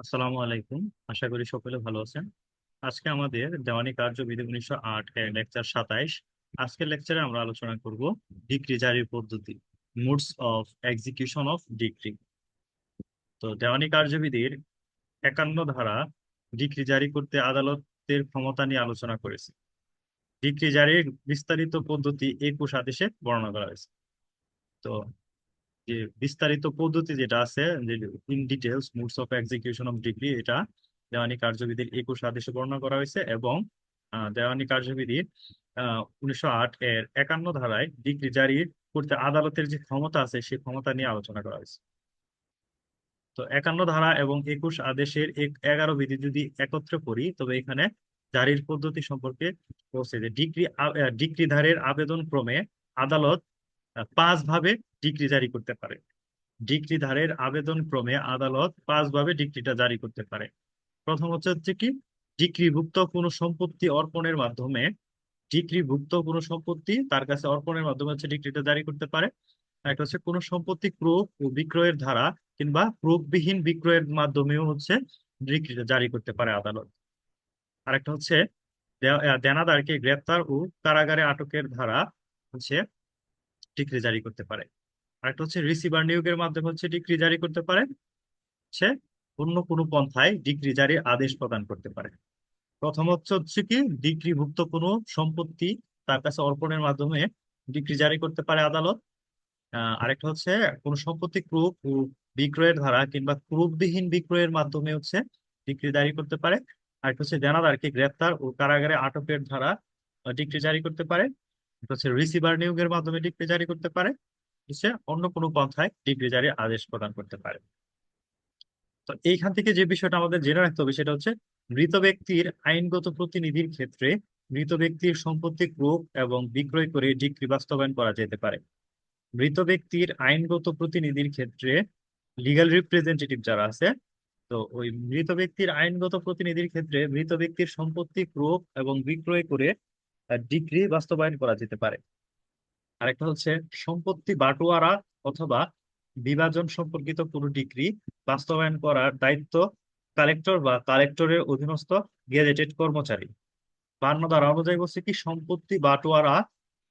আসসালামু আলাইকুম। আশা করি সকলে ভালো আছেন। আজকে আমাদের দেওয়ানি কার্যবিধি উনিশশো আট লেকচার সাতাইশ। আজকের লেকচারে আমরা আলোচনা করব ডিক্রি জারির পদ্ধতি, modes of execution of decree. তো দেওয়ানি কার্যবিধির একান্ন ধারা ডিক্রি জারি করতে আদালতের ক্ষমতা নিয়ে আলোচনা করেছে। ডিক্রি জারির বিস্তারিত পদ্ধতি একুশ আদেশে বর্ণনা করা হয়েছে। তো যে বিস্তারিত পদ্ধতি যেটা আছে, যে in details modes of execution of decree এটা দেওয়ানি কার্যবিধির একুশ আদেশে বর্ণনা করা হয়েছে এবং দেওয়ানি কার্যবিধির উনিশশো আট এর একান্ন ধারায় ডিগ্রি জারি করতে আদালতের যে ক্ষমতা আছে সেই ক্ষমতা নিয়ে আলোচনা করা হয়েছে। তো একান্ন ধারা এবং একুশ আদেশের এক, এগারো বিধি যদি একত্রে করি, তবে এখানে জারির পদ্ধতি সম্পর্কে বলছে যে ডিগ্রি ডিগ্রিধারের আবেদন ক্রমে আদালত পাঁচ ভাবে ডিগ্রি জারি করতে পারে। ডিগ্রিধারের আবেদন ক্রমে আদালত পাঁচ ভাবে ডিগ্রিটা জারি করতে পারে। প্রথম হচ্ছে হচ্ছে কি ডিগ্রিভুক্ত কোনো সম্পত্তি অর্পণের মাধ্যমে ডিগ্রিভুক্ত কোনো সম্পত্তি তার কাছে অর্পণের মাধ্যমে হচ্ছে ডিগ্রিটা জারি করতে পারে। একটা হচ্ছে কোনো সম্পত্তি ক্রোপ ও বিক্রয়ের ধারা কিংবা ক্রোপবিহীন বিক্রয়ের মাধ্যমেও হচ্ছে ডিগ্রিটা জারি করতে পারে আদালত। আরেকটা হচ্ছে দেনাদারকে গ্রেপ্তার ও কারাগারে আটকের ধারা হচ্ছে ডিগ্রি জারি করতে পারে। আরেকটা হচ্ছে রিসিভার নিয়োগের মাধ্যমে হচ্ছে ডিগ্রি জারি করতে পারে। হচ্ছে অন্য কোনো পন্থায় ডিগ্রি জারির আদেশ প্রদান করতে পারে। প্রথম হচ্ছে হচ্ছে কি, ডিগ্রিভুক্ত কোনো সম্পত্তি তার কাছে অর্পণের মাধ্যমে ডিগ্রি জারি করতে পারে আদালত। আরেকটা হচ্ছে কোনো সম্পত্তি ক্রুপ বিক্রয়ের ধারা কিংবা ক্রুপবিহীন বিক্রয়ের মাধ্যমে হচ্ছে ডিগ্রি জারি করতে পারে। আরেকটা হচ্ছে দেনাদারকে গ্রেপ্তার ও কারাগারে আটকের ধারা ডিগ্রি জারি করতে পারে। হচ্ছে রিসিভার নিয়োগের মাধ্যমে ডিগ্রি জারি করতে পারে। হচ্ছে অন্য কোনো পন্থায় ডিগ্রি জারির আদেশ প্রদান করতে পারে। তো এইখান থেকে যে বিষয়টা আমাদের জেনে রাখতে হবে সেটা হচ্ছে মৃত ব্যক্তির আইনগত প্রতিনিধির ক্ষেত্রে মৃত ব্যক্তির সম্পত্তি ক্রোপ এবং বিক্রয় করে ডিগ্রি বাস্তবায়ন করা যেতে পারে। মৃত ব্যক্তির আইনগত প্রতিনিধির ক্ষেত্রে লিগ্যাল রিপ্রেজেন্টেটিভ যারা আছে, তো ওই মৃত ব্যক্তির আইনগত প্রতিনিধির ক্ষেত্রে মৃত ব্যক্তির সম্পত্তি ক্রোপ এবং বিক্রয় করে ডিগ্রি বাস্তবায়ন করা যেতে পারে। আরেকটা হচ্ছে সম্পত্তি বাটোয়ারা অথবা বিভাজন সম্পর্কিত কোনো ডিগ্রি বাস্তবায়ন করার দায়িত্ব কালেক্টর বা কালেক্টরের অধীনস্থ গেজেটেড কর্মচারী। বান্ন ধারা অনুযায়ী বলছে কি, সম্পত্তি বাটোয়ারা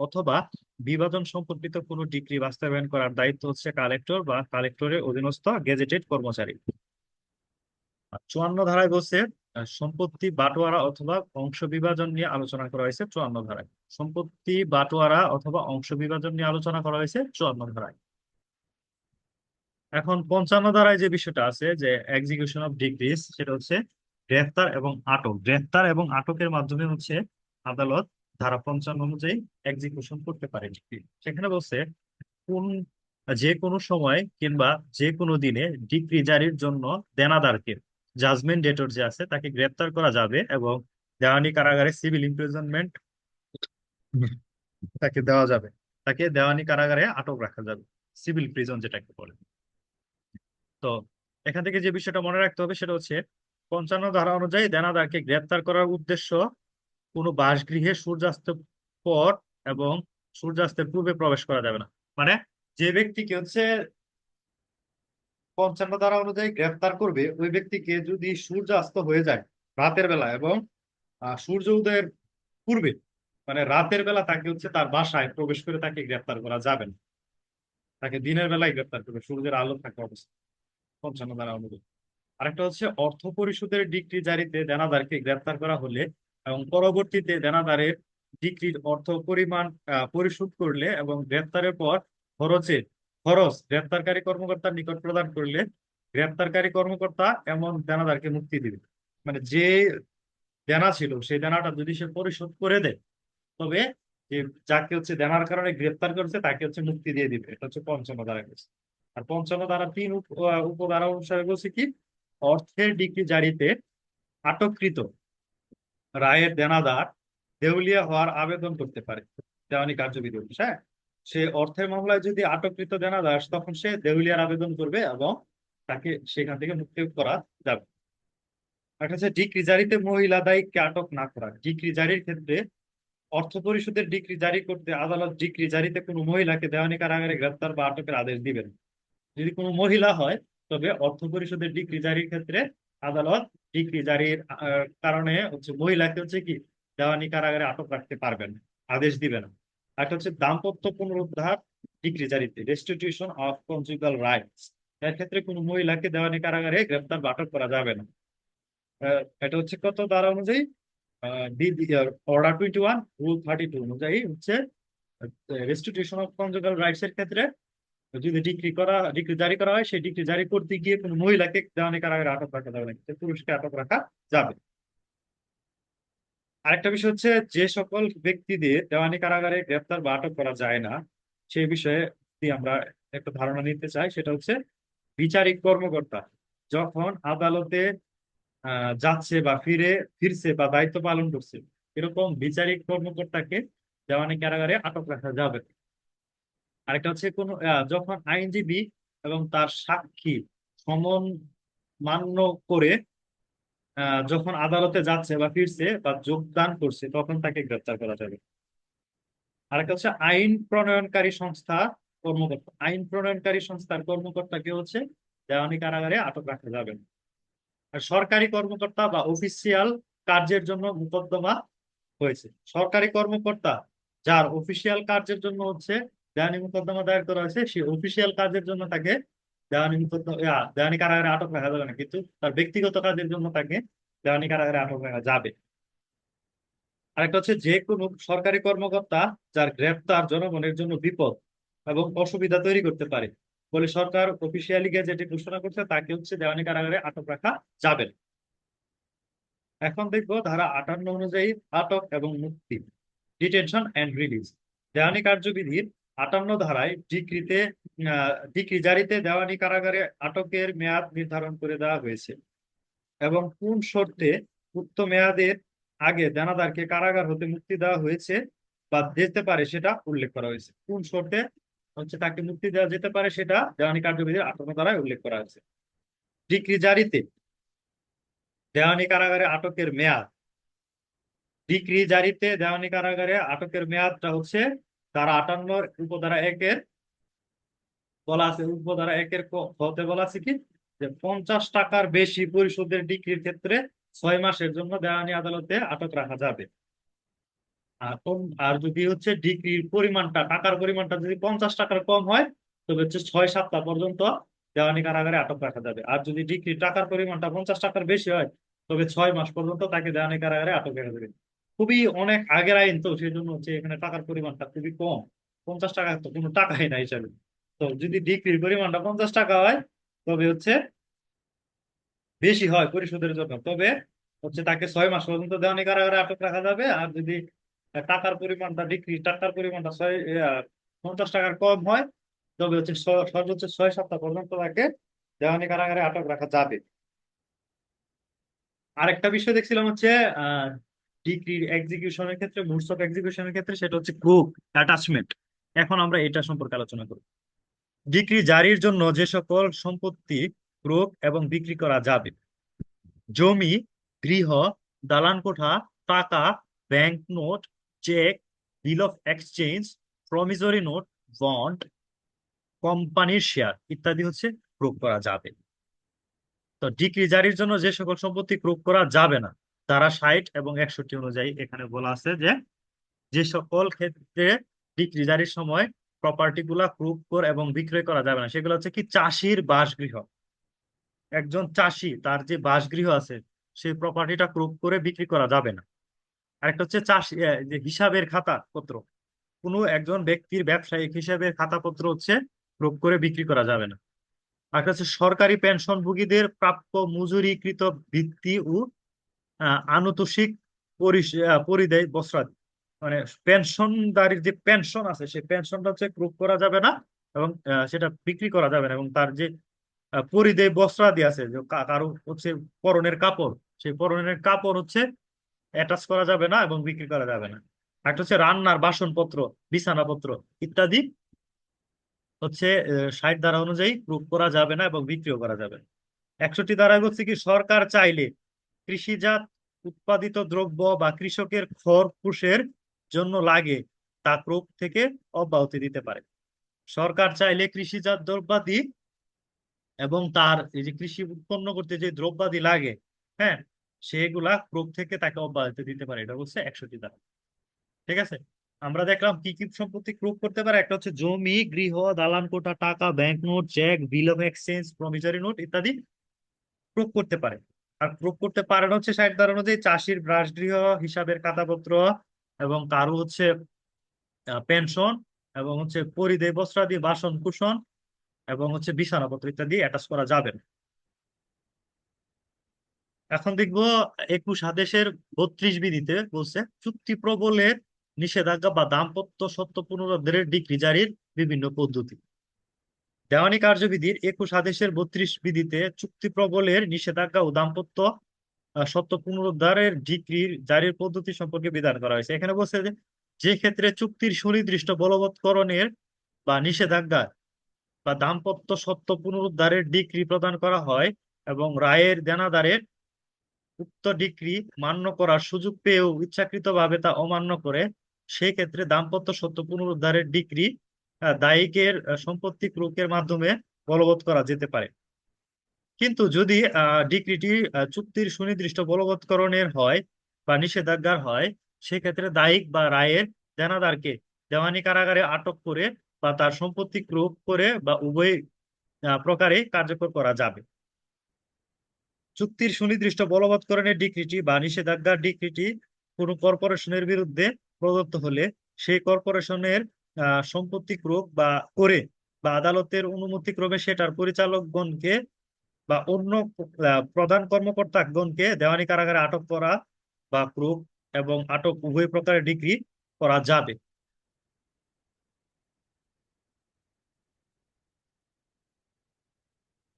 অথবা বিভাজন সম্পর্কিত কোনো ডিগ্রি বাস্তবায়ন করার দায়িত্ব হচ্ছে কালেক্টর বা কালেক্টরের অধীনস্থ গেজেটেড কর্মচারী। চুয়ান্ন ধারায় বলছে সম্পত্তি বাটোয়ারা অথবা অংশ বিভাজন নিয়ে আলোচনা করা হয়েছে চুয়ান্ন ধারায়। সম্পত্তি বাটোয়ারা অথবা অংশ বিভাজন নিয়ে আলোচনা করা হয়েছে চুয়ান্ন ধারায়। এখন পঞ্চান্ন ধারায় যে বিষয়টা আছে, যে এক্সিকিউশন অফ ডিগ্রিস সেটা হচ্ছে গ্রেফতার এবং আটক। গ্রেফতার এবং আটকের মাধ্যমে হচ্ছে আদালত ধারা পঞ্চান্ন অনুযায়ী এক্সিকিউশন করতে পারে। সেখানে বলছে, কোন, যে কোনো সময় কিংবা যে কোনো দিনে ডিগ্রি জারির জন্য দেনাদারকে জাজমেন্ট ডেটর যে আছে, তাকে গ্রেপ্তার করা যাবে এবং দেওয়ানি কারাগারে সিভিল ইমপ্রিজনমেন্ট তাকে দেওয়া যাবে। তাকে দেওয়ানি কারাগারে আটক রাখা যাবে, সিভিল প্রিজন যেটাকে বলে। তো এখান থেকে যে বিষয়টা মনে রাখতে হবে সেটা হচ্ছে, পঞ্চান্ন ধারা অনুযায়ী দেনাদারকে গ্রেপ্তার করার উদ্দেশ্য কোনো বাসগৃহে সূর্যাস্তের পর এবং সূর্যাস্তের পূর্বে প্রবেশ করা যাবে না। মানে যে ব্যক্তিকে হচ্ছে পঞ্চান্ন ধারা অনুযায়ী গ্রেফতার করবে ওই ব্যক্তিকে যদি সূর্যাস্ত হয়ে যায় রাতের বেলা এবং সূর্য উদয়ের পূর্বে মানে রাতের বেলা তাকে হচ্ছে তার বাসায় প্রবেশ করে তাকে গ্রেফতার করা যাবে না। তাকে দিনের বেলায় গ্রেফতার করবে, সূর্যের আলো থাকা অবস্থা, পঞ্চান্ন ধারা অনুযায়ী। আরেকটা হচ্ছে অর্থ পরিশোধের ডিক্রি জারিতে দেনাদারকে গ্রেপ্তার করা হলে এবং পরবর্তীতে দেনাদারের ডিক্রির অর্থ পরিমাণ পরিশোধ করলে এবং গ্রেফতারের পর খরচে খরচ গ্রেপ্তারকারী কর্মকর্তার নিকট প্রদান করলে গ্রেপ্তারকারী কর্মকর্তা এমন দেনাদারকে মুক্তি দিবে। মানে যে দেনা ছিল, সেই দেনাটা যদি সে পরিশোধ করে দেয়, তবে যে যাকে হচ্ছে দেনার কারণে গ্রেপ্তার করেছে, তাকে হচ্ছে মুক্তি দিয়ে দিবে। এটা হচ্ছে পঞ্চম ধারা বলছে আর পঞ্চম ধারা তিন উপধারা অনুসারে বলছে কি, অর্থের ডিগ্রি জারিতে আটককৃত রায়ের দেনাদার দেউলিয়া হওয়ার আবেদন করতে পারে। দেওয়ানি কার্যবিধি হ্যাঁ? সে অর্থের মামলায় যদি আটককৃত দেনাদার তখন সে দেউলিয়ার আবেদন করবে এবং তাকে সেখান থেকে মুক্তি করা যাবে। একটা হচ্ছে ডিগ্রি জারিতে মহিলা দায়ীকে আটক না করা? ডিগ্রি জারির ক্ষেত্রে অর্থ পরিশোধের ডিগ্রি জারি করতে আদালত ডিগ্রি জারিতে কোনো মহিলাকে দেওয়ানি কারাগারে গ্রেপ্তার বা আটকের আদেশ দিবেন। যদি কোনো মহিলা হয়, তবে অর্থ পরিশোধের ডিগ্রি জারির ক্ষেত্রে আদালত ডিগ্রি জারির কারণে হচ্ছে মহিলাকে হচ্ছে কি, দেওয়ানি কারাগারে আটক রাখতে পারবেন, আদেশ দিবে না। একটা হচ্ছে দাম্পত্য পুনরুদ্ধার ডিগ্রি জারিতে রেস্টিটিউশন অফ কনজুগাল রাইটস এর ক্ষেত্রে কোনো মহিলাকে দেওয়ানি কারাগারে গ্রেপ্তার বা আটক করা যাবে না। এটা হচ্ছে কত? দ্বারা অনুযায়ী order twenty one rule thirty two অনুযায়ী হচ্ছে রেস্টিটিউশন অফ কনজুগাল রাইটস এর ক্ষেত্রে যদি ডিগ্রি করা ডিগ্রি জারি করা হয়, সেই ডিগ্রি জারি করতে গিয়ে কোনো মহিলাকে দেওয়ানি কারাগারে আটক রাখা যাবে না। পুরুষকে আটক রাখা যাবে। আরেকটা বিষয় হচ্ছে যে সকল ব্যক্তিদের দেওয়ানি কারাগারে গ্রেপ্তার বা আটক করা যায় না, সেই বিষয়ে আমরা একটা ধারণা নিতে চাই, সেটা হচ্ছে বিচারিক কর্মকর্তা যখন আদালতে যাচ্ছে বা ফিরে, ফিরছে বা দায়িত্ব পালন করছে, এরকম বিচারিক কর্মকর্তাকে দেওয়ানি কারাগারে আটক রাখা যাবে আরেকটা হচ্ছে কোন যখন আইনজীবী এবং তার সাক্ষী সমন মান্য করে যখন আদালতে যাচ্ছে বা ফিরছে বা যোগদান করছে, তখন তাকে গ্রেপ্তার করা যাবে। আরেকটা হচ্ছে আইন প্রণয়নকারী সংস্থা কর্মকর্তা। আইন প্রণয়নকারী সংস্থার কর্মকর্তাকে হচ্ছে, দেওয়ানি কারাগারে আটক রাখা যাবে। না আর সরকারি কর্মকর্তা বা অফিসিয়াল কার্যের জন্য মোকদ্দমা হয়েছে। সরকারি কর্মকর্তা যার অফিসিয়াল কার্যের জন্য হচ্ছে দেওয়ানি মোকদ্দমা দায়ের করা হয়েছে, সেই অফিসিয়াল কাজের জন্য তাকে দেওয়ানি দেওয়ানি কারাগারে আটক রাখা যাবে না কিন্তু তার ব্যক্তিগত কাজের জন্য তাকে দেওয়ানি কারাগারে আটক রাখা যাবে আরেকটা হচ্ছে যে কোনো সরকারি কর্মকর্তা যার গ্রেপ্তার জনগণের জন্য বিপদ এবং অসুবিধা তৈরি করতে পারে। বলে সরকার অফিসিয়ালি গেজেটে ঘোষণা করছে, তাকে হচ্ছে দেওয়ানি কারাগারে আটক রাখা যাবে না। এখন দেখব ধারা আটান্ন অনুযায়ী আটক এবং মুক্তি। ডিটেনশন অ্যান্ড রিলিজ দেওয়ানি কার্যবিধির আটান্ন ধারায় ডিক্রিতে ডিক্রি জারিতে দেওয়ানি কারাগারে আটকের মেয়াদ নির্ধারণ করে দেওয়া হয়েছে এবং কোন শর্তে উক্ত মেয়াদের আগে দেনাদারকে কারাগার হতে মুক্তি দেওয়া হয়েছে বা যেতে পারে সেটা উল্লেখ করা হয়েছে। কোন শর্তে হচ্ছে তাকে মুক্তি দেওয়া যেতে পারে সেটা দেওয়ানি কার্যবিধির আটান্ন ধারায় উল্লেখ করা হয়েছে। ডিক্রি জারিতে দেওয়ানি কারাগারে আটকের মেয়াদ। ডিক্রি জারিতে দেওয়ানি কারাগারে আটকের মেয়াদটা হচ্ছে ধারা আটান্ন উপধারা একের বলা আছে উপধারা একের হতে বলা আছে কি? যে পঞ্চাশ টাকার বেশি পরিশোধের ডিক্রির ক্ষেত্রে ছয় মাসের জন্য দেওয়ানি আদালতে আটক রাখা যাবে। আর যদি হচ্ছে ডিক্রির পরিমাণটা, টাকার পরিমাণটা যদি পঞ্চাশ টাকার কম হয়, তবে হচ্ছে ছয় সপ্তাহ পর্যন্ত দেওয়ানি কারাগারে আটক রাখা যাবে। আর যদি ডিগ্রির টাকার পরিমাণটা পঞ্চাশ টাকার বেশি হয়, তবে ছয় মাস পর্যন্ত তাকে দেওয়ানি কারাগারে আটক রাখা যাবে। খুবই অনেক আগের আইন তো সেই জন্য হচ্ছে এখানে টাকার পরিমাণটা খুবই কম। পঞ্চাশ টাকা তো কোনো টাকাই না হিসাবে তো যদি ডিক্রির পরিমাণটা পঞ্চাশ টাকা হয়, তবে হচ্ছে বেশি হয় পরিশোধের জন্য। তবে হচ্ছে তাকে ছয় মাস পর্যন্ত দেওয়ানি কারাগারে আটক রাখা যাবে। আর যদি টাকার পরিমাণটা ডিক্রি টাকার পরিমাণটা ছয় পঞ্চাশ টাকার কম হয়, তবে হচ্ছে সর্বোচ্চ ছয় সপ্তাহ পর্যন্ত তাকে দেওয়ানি কারাগারে আটক রাখা যাবে। আরেকটা বিষয় দেখছিলাম হচ্ছে, আহ ডিগ্রির এক্সিকিউশনের ক্ষেত্রে মোডস অফ এক্সিকিউশনের ক্ষেত্রে সেটা হচ্ছে গ্রুপ অ্যাটাচমেন্ট। এখন আমরা এটা সম্পর্কে আলোচনা করব ডিগ্রি জারির জন্য যে সকল সম্পত্তি ক্রোক এবং বিক্রি করা যাবে। জমি, গৃহ দালান কোঠা টাকা, bank note, cheque, bill of exchange promissory note, bond, কোম্পানির শেয়ার ইত্যাদি হচ্ছে ক্রোক করা যাবে। তো ডিগ্রি জারির জন্য যে সকল সম্পত্তি ক্রোক করা যাবে না তারা ষাট এবং একষট্টি অনুযায়ী এখানে বলা আছে যে যে সকল ক্ষেত্রে ডিগ্রি জারির সময় প্রপার্টি গুলা ক্রোক কর এবং বিক্রয় করা যাবে না। সেগুলো হচ্ছে কি, চাষির বাসগৃহ। একজন চাষি, তার যে বাসগৃহ আছে, সেই প্রপার্টিটা ক্রোক করে বিক্রি করা যাবে না। আরেকটা হচ্ছে চাষি যে হিসাবের খাতা পত্র কোনো একজন ব্যক্তির ব্যবসায়িক হিসাবের খাতাপত্র হচ্ছে ক্রোক করে বিক্রি করা যাবে না। আরেকটা হচ্ছে সরকারি পেনশনভোগীদের প্রাপ্য মজুরিকৃত ভিত্তি ও আনুতোষিক পরিদেয় বস্ত্রাদি। মানে পেনশনদারির যে পেনশন আছে, সেই পেনশনটা হচ্ছে ক্রোক করা যাবে না এবং সেটা বিক্রি করা যাবে না এবং তার যে পরিদেয় বস্ত্রাদি আছে, যে কারও হচ্ছে পরনের কাপড়, সেই পরনের কাপড় হচ্ছে অ্যাটাচ করা যাবে না এবং বিক্রি করা যাবে না। একটা হচ্ছে রান্নার বাসনপত্র, বিছানাপত্র ইত্যাদি হচ্ছে ষাট ধারা অনুযায়ী ক্রোক করা যাবে না এবং বিক্রিও করা যাবে একষট্টি ধারায় হচ্ছে কি সরকার চাইলে কৃষিজাত উৎপাদিত দ্রব্য বা কৃষকের খরকুশের জন্য লাগে তা ক্রোক থেকে অব্যাহতি দিতে পারে। সরকার চাইলে কৃষিজাত দ্রব্যাদি এবং তার এই যে কৃষি উৎপন্ন করতে যে দ্রব্যাদি লাগে হ্যাঁ সেগুলা ক্রোপ থেকে তাকে অব্যাহতি দিতে পারে। এটা হচ্ছে একষট্টি ধারা ঠিক আছে? আমরা দেখলাম কি কি সম্পত্তি ক্রোপ করতে পারে। একটা হচ্ছে জমি, গৃহ, দালান কোঠা, টাকা bank note cheque bill of exchange promissory note ইত্যাদি ক্রোপ করতে পারে। আর ক্রোপ করতে পারে না হচ্ছে ষাট ধারা অনুযায়ী চাষির বাসগৃহ হিসাবের খাতাপত্র এবং কারও হচ্ছে পেনশন এবং হচ্ছে পরিধেয় বস্ত্রাদি বাসন কুসন এবং হচ্ছে বিছানাপত্র ইত্যাদি অ্যাটাচ করা যাবে না। এখন দেখব একুশ আদেশের বত্রিশ বিধিতে বলছে, চুক্তি প্রবলের নিষেধাজ্ঞা বা দাম্পত্য সত্য পুনরুদ্ধারের ডিক্রি জারির বিভিন্ন পদ্ধতি। দেওয়ানি কার্যবিধির একুশ আদেশের বত্রিশ বিধিতে চুক্তি প্রবলের নিষেধাজ্ঞা ও দাম্পত্য সত্য পুনরুদ্ধারের ডিক্রির জারির পদ্ধতি সম্পর্কে বিধান করা হয়েছে। এখানে বলছে যে যে ক্ষেত্রে চুক্তির সুনির্দিষ্ট বলবৎকরণের বা নিষেধাজ্ঞা বা দাম্পত্য, সত্য পুনরুদ্ধারের ডিক্রি প্রদান করা হয় এবং রায়ের দেনাদারের উক্ত ডিক্রি মান্য করার সুযোগ পেয়েও ইচ্ছাকৃতভাবে তা অমান্য করে, সেই ক্ষেত্রে দাম্পত্য, সত্য পুনরুদ্ধারের ডিক্রি দায়িকের সম্পত্তি ক্রোকের মাধ্যমে বলবৎ করা যেতে পারে। কিন্তু যদি ডিক্রিটি চুক্তির সুনির্দিষ্ট বলবৎকরণের হয় বা নিষেধাজ্ঞার হয়, সেক্ষেত্রে দায়িক বা রায়ের দেনাদারকে দেওয়ানি কারাগারে আটক করে বা তার সম্পত্তি ক্রোক করে বা উভয় প্রকারে কার্যকর করা যাবে। চুক্তির সুনির্দিষ্ট বলবৎকরণের ডিক্রিটি বা নিষেধাজ্ঞার ডিক্রিটি কোনো কর্পোরেশনের বিরুদ্ধে প্রদত্ত হলে সেই কর্পোরেশনের আহ, সম্পত্তি ক্রোক বা করে বা আদালতের অনুমতি ক্রমে সেটার পরিচালকগণকে বা অন্য প্রধান কর্মকর্তাগণকে দেওয়ানি কারাগারে আটক করা বা ক্রোক এবং আটক উভয় প্রকারের ডিগ্রি করা যাবে।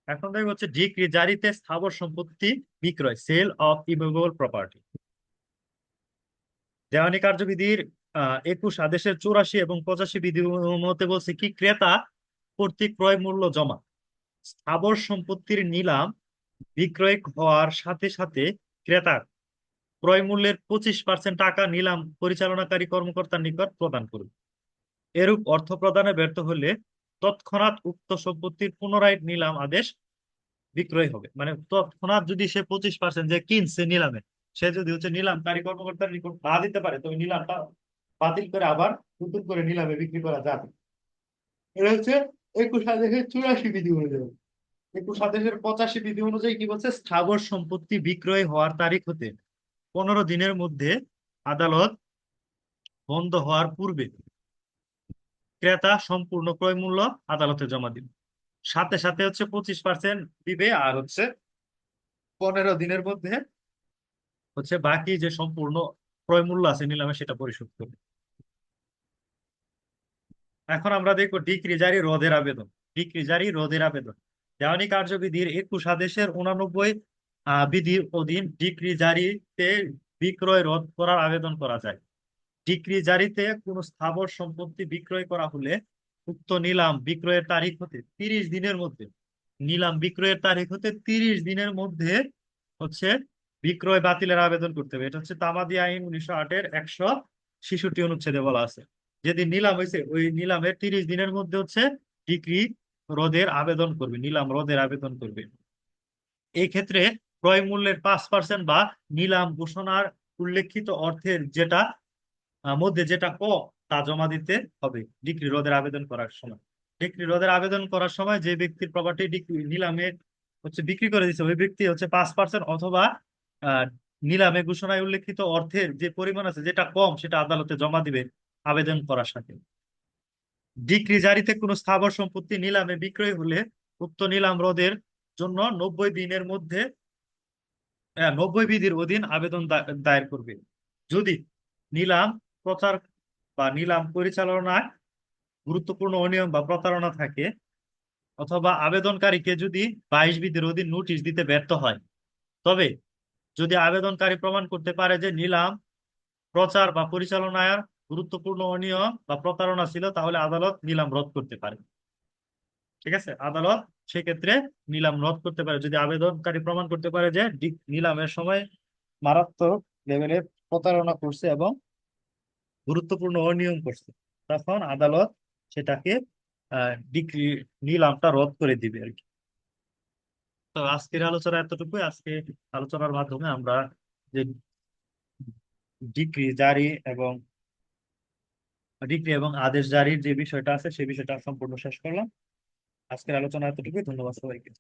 এখন দেখব হচ্ছে ডিগ্রি জারিতে স্থাবর সম্পত্তি বিক্রয় সেল অফ ইমুভেবল প্রপার্টি। দেওয়ানি কার্যবিধির একুশ আদেশের চৌরাশি এবং পঁচাশি বিধি মতে বলছে কি, ক্রেতা কর্তৃক ক্রয় মূল্য জমা। স্থাবর সম্পত্তির নিলাম বিক্রয় হওয়ার সাথে সাথে ক্রেতার ক্রয় মূল্যের পঁচিশ পার্সেন্ট টাকা নিলাম পরিচালনাকারী কর্মকর্তার নিকট প্রদান করবে এরূপ অর্থ প্রদানে ব্যর্থ হলে তৎক্ষণাৎ উক্ত সম্পত্তির পুনরায় নিলাম আদেশ বিক্রয় হবে। মানে তৎক্ষণাৎ যদি সে পঁচিশ পার্সেন্ট যে কিনছে নিলামে, সে যদি হচ্ছে নিলামকারী কর্মকর্তার নিকট না দিতে পারে তবে নিলামটা বাতিল করে আবার নতুন করে নিলামে বিক্রি করা যাবে। এটা হচ্ছে একুশ আদেশের চুরাশি বিধি অনুযায়ী। একুশ আদেশের পঁচাশি বিধি অনুযায়ী কি বলছে? স্থাবর সম্পত্তি বিক্রয় হওয়ার তারিখ হতে পনেরো দিনের মধ্যে আদালত বন্ধ হওয়ার পূর্বে ক্রেতা সম্পূর্ণ ক্রয় মূল্য আদালতে জমা দিন সাথে সাথে হচ্ছে পঁচিশ পার্সেন্ট দিবে আর হচ্ছে পনেরো দিনের মধ্যে হচ্ছে বাকি যে সম্পূর্ণ ক্রয় মূল্য আছে নিলামে সেটা পরিশোধ করবে। এখন আমরা দেখব ডিক্রি জারি রোধের আবেদন। ডিক্রি জারি রোধের আবেদন। দেওয়ানি কার্যবিধির একুশ আদেশের উনানব্বই বিধির অধীন ডিক্রি জারিতে বিক্রয় রোধ করার আবেদন করা যায়। ডিক্রি জারিতে কোনো স্থাবর সম্পত্তি বিক্রয় করা হলে উক্ত নিলাম বিক্রয়ের তারিখ হতে তিরিশ দিনের মধ্যে। নিলাম বিক্রয়ের তারিখ হতে তিরিশ দিনের মধ্যে হচ্ছে বিক্রয় বাতিলের আবেদন করতে হবে। এটা হচ্ছে তামাদি আইন উনিশশো আটের একশো ছেষট্টি অনুচ্ছেদে বলা আছে। যেদিন নিলাম হয়েছে, ওই নিলামের তিরিশ দিনের মধ্যে হচ্ছে ডিক্রি রোধের আবেদন করবে, নিলাম রদের আবেদন করবে। এই ক্ষেত্রে ক্রয় মূল্যের পাঁচ পার্সেন্ট বা নিলাম ঘোষণার উল্লেখিত অর্থের যেটা মধ্যে যেটা ক, তা জমা দিতে হবে ডিক্রি রোধের আবেদন করার সময়। ডিক্রি রোধের আবেদন করার সময় যে ব্যক্তির প্রপার্টি নিলামে হচ্ছে বিক্রি করে দিচ্ছে ওই ব্যক্তি হচ্ছে পাঁচ পার্সেন্ট অথবা নিলামে ঘোষণায় উল্লেখিত অর্থের যে পরিমাণ আছে, যেটা কম, সেটা আদালতে জমা দিবে। আবেদন করার সাথে ডিক্রি জারিতে কোনো স্থাবর সম্পত্তি নিলামে বিক্রয় হলে উক্ত নিলাম রোধের জন্য নব্বই দিনের মধ্যে নব্বই বিধির অধীন আবেদন দায়ের করবে। যদি নিলাম প্রচার বা নিলাম পরিচালনায় গুরুত্বপূর্ণ অনিয়ম বা প্রতারণা থাকে অথবা আবেদনকারীকে যদি বাইশ বিধির অধীন নোটিশ দিতে ব্যর্থ হয়, তবে যদি আবেদনকারী প্রমাণ করতে পারে যে নিলাম প্রচার বা পরিচালনায় গুরুত্বপূর্ণ অনিয়ম বা প্রতারণা ছিল, তাহলে আদালত নিলাম রদ করতে পারে। ঠিক আছে? আদালত সেক্ষেত্রে নিলাম রদ করতে পারে। যদি আবেদনকারী প্রমাণ করতে পারে যে নিলামের সময় মারাত্মক লেভেলে প্রতারণা করছে এবং গুরুত্বপূর্ণ অনিয়ম করছে, তখন আদালত সেটাকে ডিক্রি নিলামটা রদ করে দিবে আর কি। তো আজকের আলোচনা এতটুকু আজকে আলোচনার মাধ্যমে আমরা যে ডিক্রি জারি এবং ডিক্রি এবং আদেশ জারির যে বিষয়টা আছে, সেই বিষয়টা সম্পূর্ণ শেষ করলাম। আজকের আলোচনা এতটুকুই। ধন্যবাদ সবাইকে।